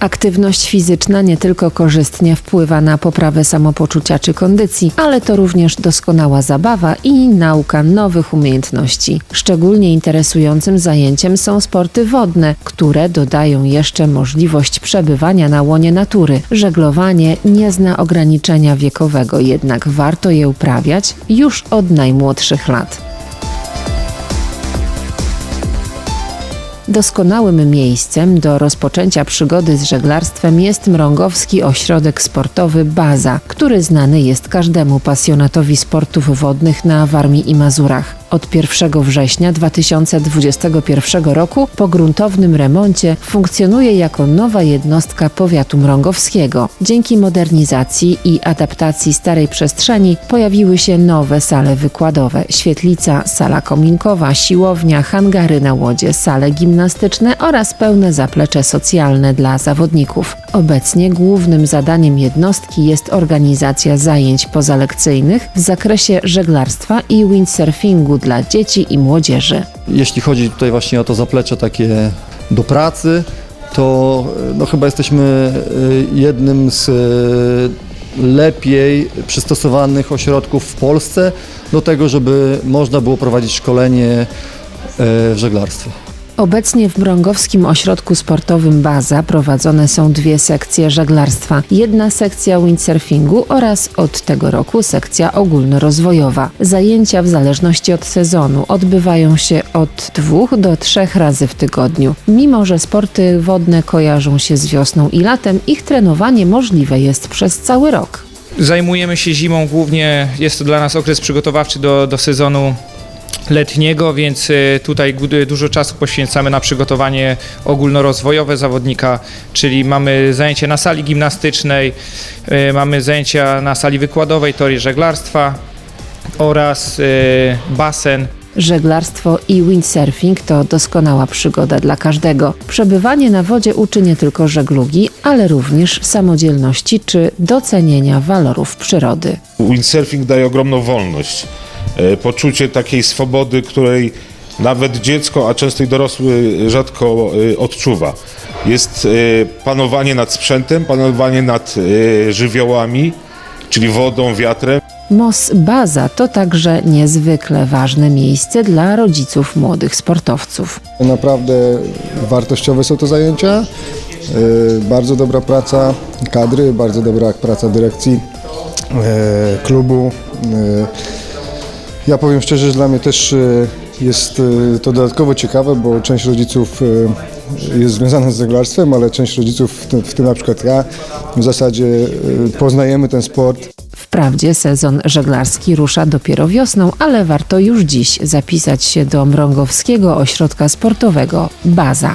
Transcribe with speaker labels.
Speaker 1: Aktywność fizyczna nie tylko korzystnie wpływa na poprawę samopoczucia czy kondycji, ale to również doskonała zabawa i nauka nowych umiejętności. Szczególnie interesującym zajęciem są sporty wodne, które dodają jeszcze możliwość przebywania na łonie natury. Żeglowanie nie zna ograniczenia wiekowego, jednak warto je uprawiać już od najmłodszych lat. Doskonałym miejscem do rozpoczęcia przygody z żeglarstwem jest Mrągowski Ośrodek Sportowy Baza, który znany jest każdemu pasjonatowi sportów wodnych na Warmii i Mazurach. Od 1 września 2021 roku po gruntownym remoncie funkcjonuje jako nowa jednostka powiatu mrągowskiego. Dzięki modernizacji i adaptacji starej przestrzeni pojawiły się nowe sale wykładowe: świetlica, sala kominkowa, siłownia, hangary na łodzie, sale gimnastyczne oraz pełne zaplecze socjalne dla zawodników. Obecnie głównym zadaniem jednostki jest organizacja zajęć pozalekcyjnych w zakresie żeglarstwa i windsurfingu dla dzieci i młodzieży.
Speaker 2: Jeśli chodzi tutaj właśnie o to zaplecze takie do pracy, to no chyba jesteśmy y, jednym z y, lepiej przystosowanych ośrodków w Polsce do tego, żeby można było prowadzić szkolenie w żeglarstwie.
Speaker 1: Obecnie w Mrągowskim Ośrodku Sportowym Baza prowadzone są dwie sekcje żeglarstwa. Jedna sekcja windsurfingu oraz od tego roku sekcja ogólnorozwojowa. Zajęcia w zależności od sezonu odbywają się od dwóch do trzech razy w tygodniu. Mimo, że sporty wodne kojarzą się z wiosną i latem, ich trenowanie możliwe jest przez cały rok.
Speaker 3: Zajmujemy się zimą głównie, jest to dla nas okres przygotowawczy do, do sezonu letniego, więc y, tutaj dużo czasu poświęcamy na przygotowanie ogólnorozwojowe zawodnika, czyli mamy zajęcia na sali gimnastycznej, y, mamy zajęcia na sali wykładowej, teorii żeglarstwa oraz y, basen.
Speaker 1: Żeglarstwo i windsurfing to doskonała przygoda dla każdego. Przebywanie na wodzie uczy nie tylko żeglugi, ale również samodzielności czy docenienia walorów przyrody.
Speaker 4: Windsurfing daje ogromną wolność, poczucie takiej swobody, której nawet dziecko, a często i dorosły rzadko e, odczuwa. Jest e, panowanie nad sprzętem, panowanie nad e, żywiołami, czyli wodą, wiatrem.
Speaker 1: MOS Baza to także niezwykle ważne miejsce dla rodziców młodych sportowców.
Speaker 5: Naprawdę wartościowe są to zajęcia. Bardzo dobra praca kadry, bardzo dobra praca dyrekcji klubu. Ja powiem szczerze, że dla mnie też yy, jest yy, to dodatkowo ciekawe, bo część rodziców yy, jest związana z żeglarstwem, ale część rodziców, w tym, na przykład ja, w zasadzie poznajemy ten sport.
Speaker 1: Wprawdzie sezon żeglarski rusza dopiero wiosną, ale warto już dziś zapisać się do Mrągowskiego Ośrodka Sportowego Baza.